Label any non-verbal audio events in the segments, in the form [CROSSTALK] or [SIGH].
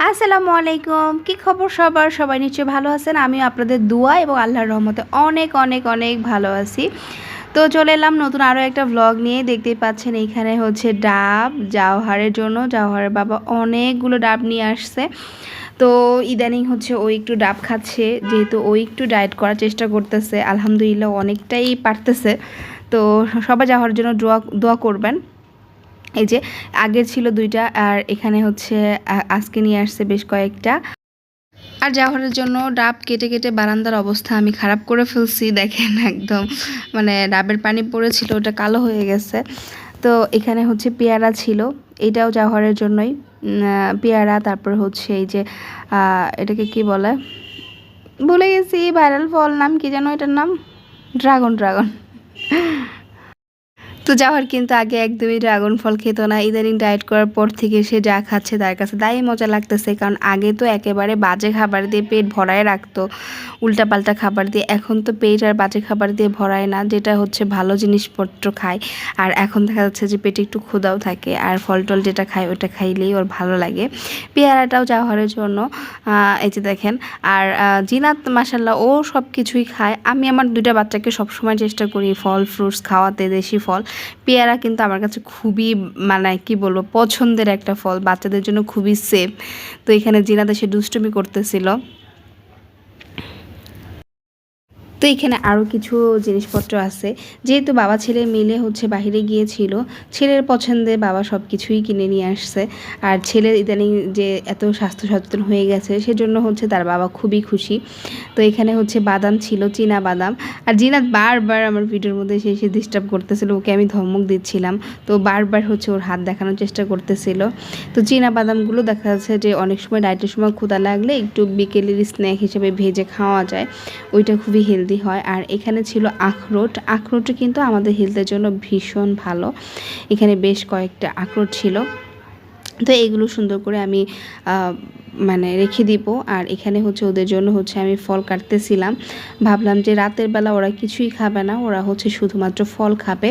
আসসালামু আলাইকুম। কি খবর সবার? সবাই নিশ্চয়ই ভালো আছেন। আমি আপনাদের দোয়া এবং আল্লাহর রহমতে অনেক অনেক অনেক ভালো আছি। তো চলে এলাম নতুন আরও একটা ভ্লগ নিয়ে। দেখতেই পাচ্ছেন এইখানে হচ্ছে ডাব, জাওহারের জন্য। জাওহারের বাবা অনেকগুলো ডাব নিয়ে আসছে। তো ইদানিং হচ্ছে ও একটু ডাব খাচ্ছে, যেহেতু ও একটু ডায়েট করার চেষ্টা করতেছে। আলহামদুলিল্লাহ অনেকটাই পারতেছে। তো সবাই যাওয়ার জন্য দোয়া দোয়া করবেন। এই যে আগের ছিল দুইটা আর এখানে হচ্ছে আজকে নিয়ে আসছে বেশ কয়েকটা। আর জাহরের জন্য ডাব কেটে কেটে বারান্দার অবস্থা আমি খারাপ করে ফেলছি, দেখেন একদম। মানে ডাবের পানি পড়েছিল, ওটা কালো হয়ে গেছে। তো এখানে হচ্ছে পেয়ারা ছিল, এটাও জাহরের জন্যই। পেয়ারা, তারপর হচ্ছে এই যে এটাকে কি বলে? ভুলে গেছি, ভাইরাল ফল নাম, কি যেন এটার নাম? Dragon dragon. তো যাওয়ার কিন্তু আগে একদমই ড্রাগন ফল খেত না। ইদানিং ডায়েট করার পর থেকে সে যা খাচ্ছে তার কাছে তাই মজা লাগতেছে। কারণ আগে তো একেবারে বাজে খাবার দিয়ে পেট ভরায় রাখতো, উল্টাপাল্টা খাবার দিয়ে। এখন তো পেট আর বাজে খাবার দিয়ে ভরায় না, যেটা হচ্ছে ভালো জিনিসপত্র খায়। আর এখন দেখা যাচ্ছে যে পেটে একটু ক্ষুদাও থাকে। আর ফল টল যেটা খায় ওটা খাইলেই ওর ভালো লাগে। পেয়ারাটাও যাওয়ারের জন্য এই যে দেখেন। আর জিনাত মাসাল্লাহ ও সব কিছুই খায়। আমি আমার দুইটা বাচ্চাকে সবসময় চেষ্টা করি ফল, ফ্রুটস খাওয়াতে, দেশি ফল। পেয়ারা কিন্তু আমার কাছে খুবই মানে কি বলব, পছন্দের একটা ফল, বাচ্চাদের জন্য খুবই সেফ তো এখানে জিনা দেশে দুষ্টুমি করতেছিল। তো এখানে আরও কিছু জিনিসপত্র আছে। যেহেতু বাবা ছেলে মিলে হচ্ছে বাইরে গিয়েছিল, ছেলের পছন্দে বাবা সব কিছুই কিনে নিয়ে আসছে। আর ছেলে ইদানিং যে এত স্বাস্থ্য সচেতন হয়ে গেছে, সেজন্য হচ্ছে তার বাবা খুবই খুশি। তো এখানে হচ্ছে বাদাম ছিল, চীনা বাদাম। আর জিনাত বারবার আমার ভিডিওর মধ্যে সে এসে ডিস্টার্ব করতেছিল, ওকে আমি ধমক দিচ্ছিলাম। তো বারবার হচ্ছে ওর হাত দেখানোর চেষ্টা করতেছিল। তো চীনা বাদামগুলো দেখা যাচ্ছে যে অনেক সময় ডায়েটের সময় ক্ষুদা লাগলে একটু বিকেলের স্ন্যাক হিসেবে ভেজে খাওয়া যায়। ওইটা খুবই হেলদি হয়, আর এখানে ছিল আখরোট। আখরোট কিন্তু আমাদের হেলথের জন্য ভীষণ ভালো। এখানে বেশ কয়েকটা আখরোট ছিল। তো এগুলো সুন্দর করে আমি মানে রেখে দিব। আর এখানে হচ্ছে ওদের জন্য হচ্ছে আমি ফল কাটতেছিলাম। ভাবলাম যে রাতের বেলা ওরা কিছুই খাবে না, ওরা হচ্ছে শুধুমাত্র ফল খাবে।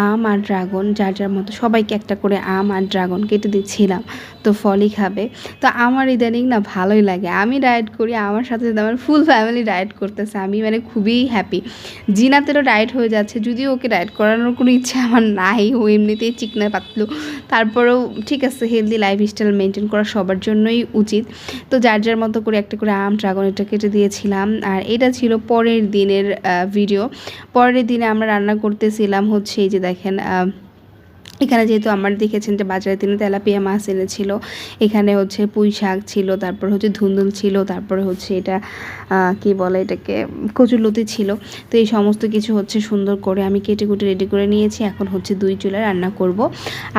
আম আর ড্রাগন যার যার মতো সবাইকে একটা করে আম আর ড্রাগন কেটে দিচ্ছিলাম, তো ফলই খাবে। তো আমার ইদানিং না ভালোই লাগে। আমি ডায়েট করি, আমার সাথে সাথে আমার ফুল ফ্যামিলি ডায়েট করতেছে। আমি মানে খুবই হ্যাপি। জিনাতেরও ডায়েট হয়ে যাচ্ছে, যদিও ওকে ডায়েট করানোর কোনো ইচ্ছা আমার নাই। ও এমনিতেই চিকনা পাতলু তারপরেও ঠিক আছে হেলদি লাইফস্টাইল মেনটেন করা সবার জন্যই উচিত। তো যার যার মতো করে একটা করে আম, ড্রাগন এটা কেটে দিয়েছিলাম। আর এটা ছিল পরের দিনের ভিডিও পরের দিনে আমরা রান্না করতেছিলাম হচ্ছে এই যে দেখেন এখানে যেহেতু আমার দেখেছেন যে বাজারে তিনি তেলাপিয়া মাছ এনেছিল, এখানে হচ্ছে পুঁই শাক ছিল, তারপর হচ্ছে ধুন্দুল ছিল, তারপরে হচ্ছে এটা কি বলে এটাকে, কচুরলতি ছিল। তো এই সমস্ত কিছু হচ্ছে সুন্দর করে আমি কেটে কুটে রেডি করে নিয়েছি, এখন হচ্ছে দুই চুলায় রান্না করব।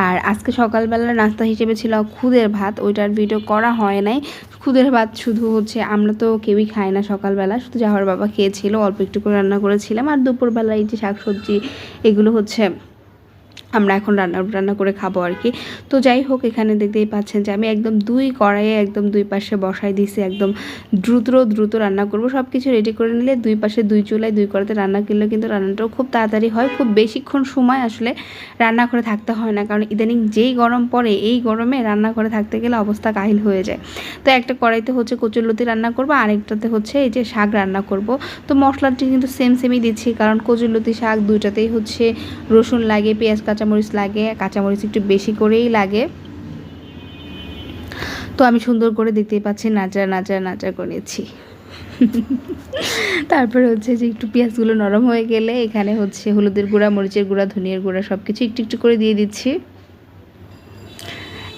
আর আজকে সকালবেলার নাস্তা হিসেবে ছিল খুদের ভাত ওইটার ভিডিও করা হয় নাই। খুদের ভাত শুধু হচ্ছে আমরা তো কেউই খাই না সকালবেলা, শুধু যাওয়ার বাবা খেয়েছিল, অল্প একটু করে রান্না করেছিলাম। আর দুপুরবেলা এই যে শাকসবজি, এগুলো হচ্ছে আমরা এখন রান্না রান্না করে খাব আর কি। তো যাই হোক, এখানে দেখতেই পাচ্ছেন যে আমি একদম দুই কড়াইয়ে একদম দুই পাশে বসাই দিয়েছি একদম দ্রুত দ্রুত রান্না করব। সব কিছু রেডি করে নিলে দুই পাশে দুই চুলায় দুই কড়াতে রান্না করলে কিন্তু রান্নাটাও খুব তাড়াতাড়ি হয়। খুব বেশিক্ষণ সময় আসলে রান্না করে থাকতে হয় না, কারণ ইদানিং যেই গরম পড়ে, এই গরমে রান্না করে থাকতে গেলে অবস্থা কাহিল হয়ে যায়। তো একটা কড়াইতে হচ্ছে কচুরলতি রান্না করব, আরেকটাতে হচ্ছে এই যে শাক রান্না করব। তো মশলাটি কিন্তু সেম সেমই দিচ্ছি, কারণ কচুরলতি শাক দুইটাতেই হচ্ছে রসুন লাগে, পেঁয়াজ কাঁচামরিচ লাগে, কাঁচামরিচ একটু বেশি করেই লাগে। তো আমি সুন্দর করে দেখতেই পাচ্ছি নাচা নাচা নাচা করেছি [LAUGHS] তারপরে হচ্ছে যে একটু পেঁয়াজগুলো নরম হয়ে গেলে এখানে হচ্ছে হলুদের গুঁড়া, মরিচের গুঁড়া, ধনিয়ার গুঁড়া সব কিছু একটু একটু করে দিয়ে দিচ্ছি।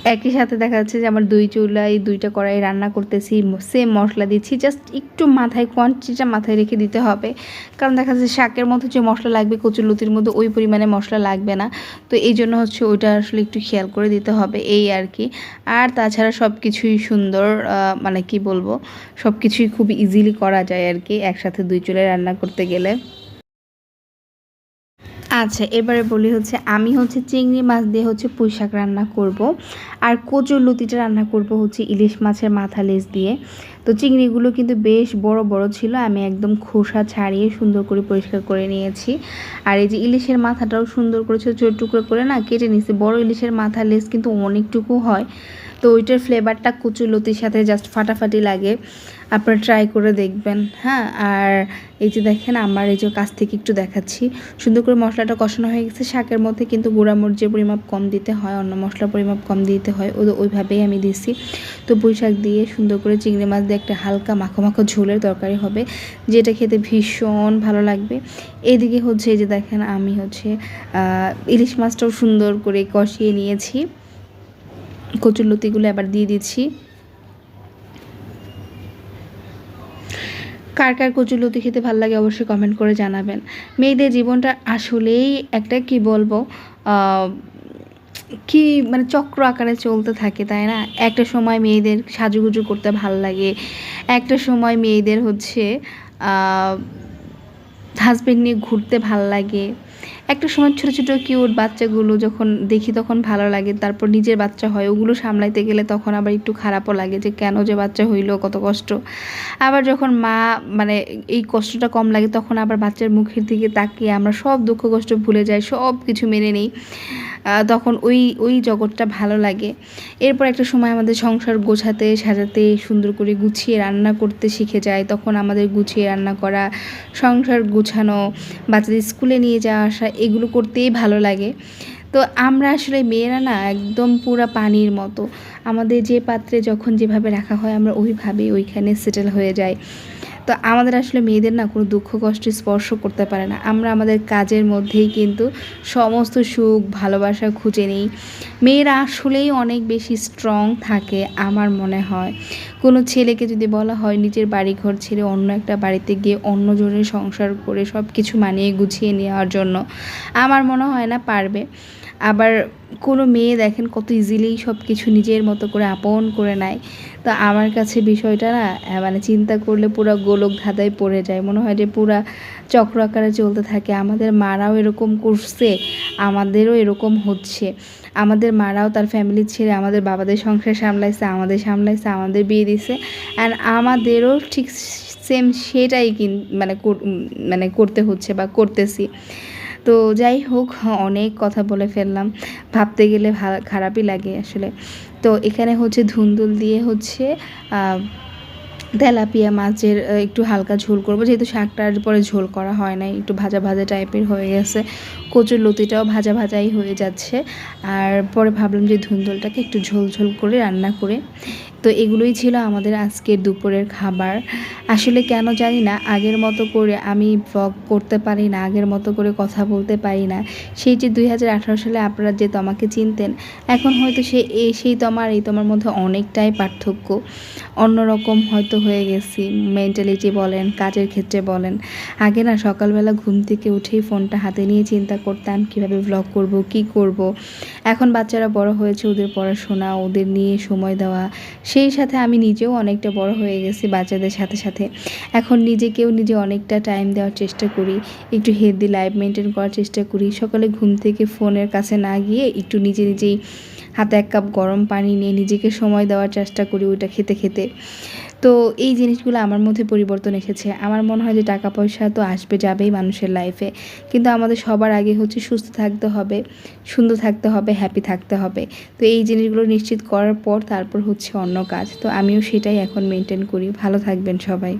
একই সাথে দেখা যাচ্ছে যে আমার দুই চুলাই, দুইটা কড়াই রান্না করতেছি সেম মশলা দিচ্ছি জাস্ট একটু মাথায় কোয়ান্টিটিটা মাথায় রেখে দিতে হবে। কারণ দেখা যাচ্ছে শাকের মধ্যে যে মশলা লাগবে কচুরলতির মধ্যে ওই পরিমাণে মশলা লাগবে না। তো এই জন্য হচ্ছে ওইটা আসলে একটু খেয়াল করে দিতে হবে, এই আর কি। আর তাছাড়া সব কিছুই সুন্দর মানে কি বলব সব কিছুই খুব ইজিলি করা যায় আর কি, একসাথে দুই চুলায় রান্না করতে গেলে। আচ্ছা এবারে বলি হচ্ছে, আমি হচ্ছে চিংড়ি মাছ দিয়ে হচ্ছে পুঁই শাক রান্না করব। আর কচুর লতিটা রান্না করব হচ্ছে ইলিশ মাছের মাথা লেজ দিয়ে। তো চিংড়িগুলো কিন্তু বেশ বড় বড় ছিল, আমি একদম খোসা ছাড়িয়ে সুন্দর করে পরিষ্কার করে নিয়েছি। আর এই যে ইলিশের মাথাটাও সুন্দর করে ছোটো ছোটো টুকরো করে না কেটে নিয়েছি। বড় ইলিশের মাথা লেজ কিন্তু অনেকটুকু হয়। তো ওইটার ফ্লেভারটা কচুর লতির সাথে জাস্ট ফাটাফাটি লাগে। আপনারা ট্রাই করে দেখবেন হ্যাঁ? আর এই যে দেখেন, আমার এই যে কাছ থেকে একটু দেখাচ্ছি। সুন্দর করে মশলাটা কষানো হয়ে গেছে শাকের মধ্যে, কিন্তু গুঁড়া গুঁড়ামরিচের পরিমাপ কম দিতে হয়, অন্য মশলার পরিমাপ কম দিতে হয়, ও ওইভাবেই আমি দিছি তো পুঁই শাক দিয়ে সুন্দর করে চিংড়ি মাছ দিয়ে একটা হালকা মাখো মাখো ঝোলের তরকারি হবে, যেটা খেতে ভীষণ ভালো লাগবে। এদিকে হচ্ছে এই যে দেখেন, আমি হচ্ছে ইলিশ মাছটাও সুন্দর করে কষিয়ে নিয়েছি। কচুর লতিগুলো আবার দিয়ে দিচ্ছি। কার কার কচুলতি খেতে ভালো লাগে অবশ্যই কমেন্ট করে জানাবেন। মেয়েদের জীবনটা আসলেই একটা কি বলব কি মানে চক্র আকারে চলতে থাকে, তাই না? একটা সময় মেয়েদের সাজুগুজু করতে ভালো লাগে, একটা সময় মেয়েদের হচ্ছে হাজব্যান্ড নিয়ে ঘুরতে ভালো লাগে একটা সময় ছোটো ছোটো কিউট বাচ্চাগুলো যখন দেখি তখন ভালো লাগে, তারপর নিজের বাচ্চা হয়, ওগুলো সামলাইতে গেলে তখন আবার একটু খারাপও লাগে যে কেন যে বাচ্চা হইল, কত কষ্ট। আবার যখন মা মানে এই কষ্টটা কম লাগে তখন আবার বাচ্চার মুখের দিকে তাকিয়ে আমরা সব দুঃখ, কষ্ট ভুলে যাই, সব কিছু মেনে নিই। তখন ওই ওই জগৎটা ভালো লাগে। এরপর একটা সময় আমাদের সংসার গোছাতে, সাজাতে, সুন্দর করে গুছিয়ে রান্না করতে শিখে যায়, তখন আমাদের গুছিয়ে রান্না করা, সংসার গুছানো, বাচ্চাদের স্কুলে নিয়ে যাওয়া আসা এগুলো করতেই ভালো লাগে। তো আমরা আসলে মেয়েরা না একদম পুরো পানির মতো। আমাদের যে পাত্রে যখন যেভাবে রাখা হয় আমরা ওইভাবেই ওইখানে সেটেল হয়ে যাই। তো আমাদের আসলে মেয়েদের না কোনো দুঃখ কষ্ট স্পর্শ করতে পারে না। আমরা আমাদের কাজের মধ্যেই কিন্তু সমস্ত সুখ, ভালোবাসা খুঁজে নিই। মেয়েরা আসলেই অনেক বেশি স্ট্রং থাকে আমার মনে হয়। কোনো ছেলেকে যদি বলা হয় নিজের বাড়ি ঘর ছেড়ে অন্য একটা বাড়িতে গিয়ে অন্যজনের সংসার করে সব কিছু মানিয়ে গুছিয়ে নেওয়ার জন্য, আমার মনে হয় না পারবে। আবার কোনো মেয়ে দেখেন কত ইজিলি সব কিছু নিজের মতো করে আপন করে নেয়। তো আমার কাছে বিষয়টা না মানে চিন্তা করলে পুরো গোলক ধাঁধায় পড়ে যায়। মনে হয় যে পুরা চক্র আকারে চলতে থাকে। আমাদের মারাও এরকম করছে, আমাদেরও এরকম হচ্ছে। আমাদের মারাও তার ফ্যামিলি ছেড়ে আমাদের বাবাদের সংসার সামলাইছে, আমাদের সামলাইছে, আমাদের বিয়ে দিছে। অ্যান্ড আমাদেরও ঠিক সেম সেটাই কিন মানে মানে করতে হচ্ছে বা করতেছি। তো যাই হোক, অনেক কথা বলে ফেললাম। ভাবতে গেলে খারাপই লাগে আসলে। তো এখানে হচ্ছে ধুন্দুল দিয়ে হচ্ছে তেলাপিয়া মাছের একটু হালকা ঝোল করব। যেহেতু শাকটার পরে ঝোল করা হয় নাই, একটু ভাজা ভাজা টাইপের হয়ে গেছে। কচুর লতিটাও ভাজা ভাজাই হয়ে যাচ্ছে। আর পরে ভাবলাম যে ধুন্দলটাকে একটু ঝোল ঝোল করে রান্না করে। তো এগুলোই ছিল আমাদের আজকের দুপুরের খাবার। আসলে কেন জানি না, আগের মতো করে আমি ব্লগ করতে পারি না, আগের মতো করে কথা বলতে পারি না। সেই যে দুই হাজার আঠেরো সালে আপনারা যে তোমাকে চিনতেন, এখন হয়তো সে সেই তোমার এই তোমার মধ্যে অনেকটাই পার্থক্য। অন্যরকম হয়তো হয়ে গেছি মেন্টালিটি বলেন, কাজের ক্ষেত্রে বলেন। আগে না সকালবেলা ঘুম থেকে উঠেই ফোনটা হাতে নিয়ে চিন্তা করতাম, কীভাবে ব্লগ করব, কি করব। এখন বাচ্চারা বড় হয়েছে, ওদের পড়াশোনা, ওদের নিয়ে সময় দেওয়া। সেই সাথে আমি নিজেও অনেকটা বড় হয়ে গেছি বাচ্চাদের সাথে সাথে। এখন নিজেকেও নিজে অনেকটা টাইম দেওয়ার চেষ্টা করি, একটু হেলদি লাইফ মেনটেন করার চেষ্টা করি। সকালে ঘুম থেকে ফোনের কাছে না গিয়ে একটু নিজে নিজেই হাতে এক কাপ গরম পানি নিয়ে নিজেকে সময় দেওয়ার চেষ্টা করি ওইটা খেতে খেতে। তো এই জিনিসগুলো আমার মধ্যে পরিবর্তন এসেছে। আমার মনে হয় যে টাকা পয়সা তো আসবে, যাবেই মানুষের লাইফে কিন্তু আমাদের সবার আগে হচ্ছে সুস্থ থাকতে হবে, সুন্দর থাকতে হবে হ্যাপি থাকতে হবে। তো এই জিনিসগুলো নিশ্চিত করার পর তারপর হচ্ছে অন্য কাজ। তো আমিও সেটাই এখন মেনটেন করি। ভালো থাকবেন সবাই।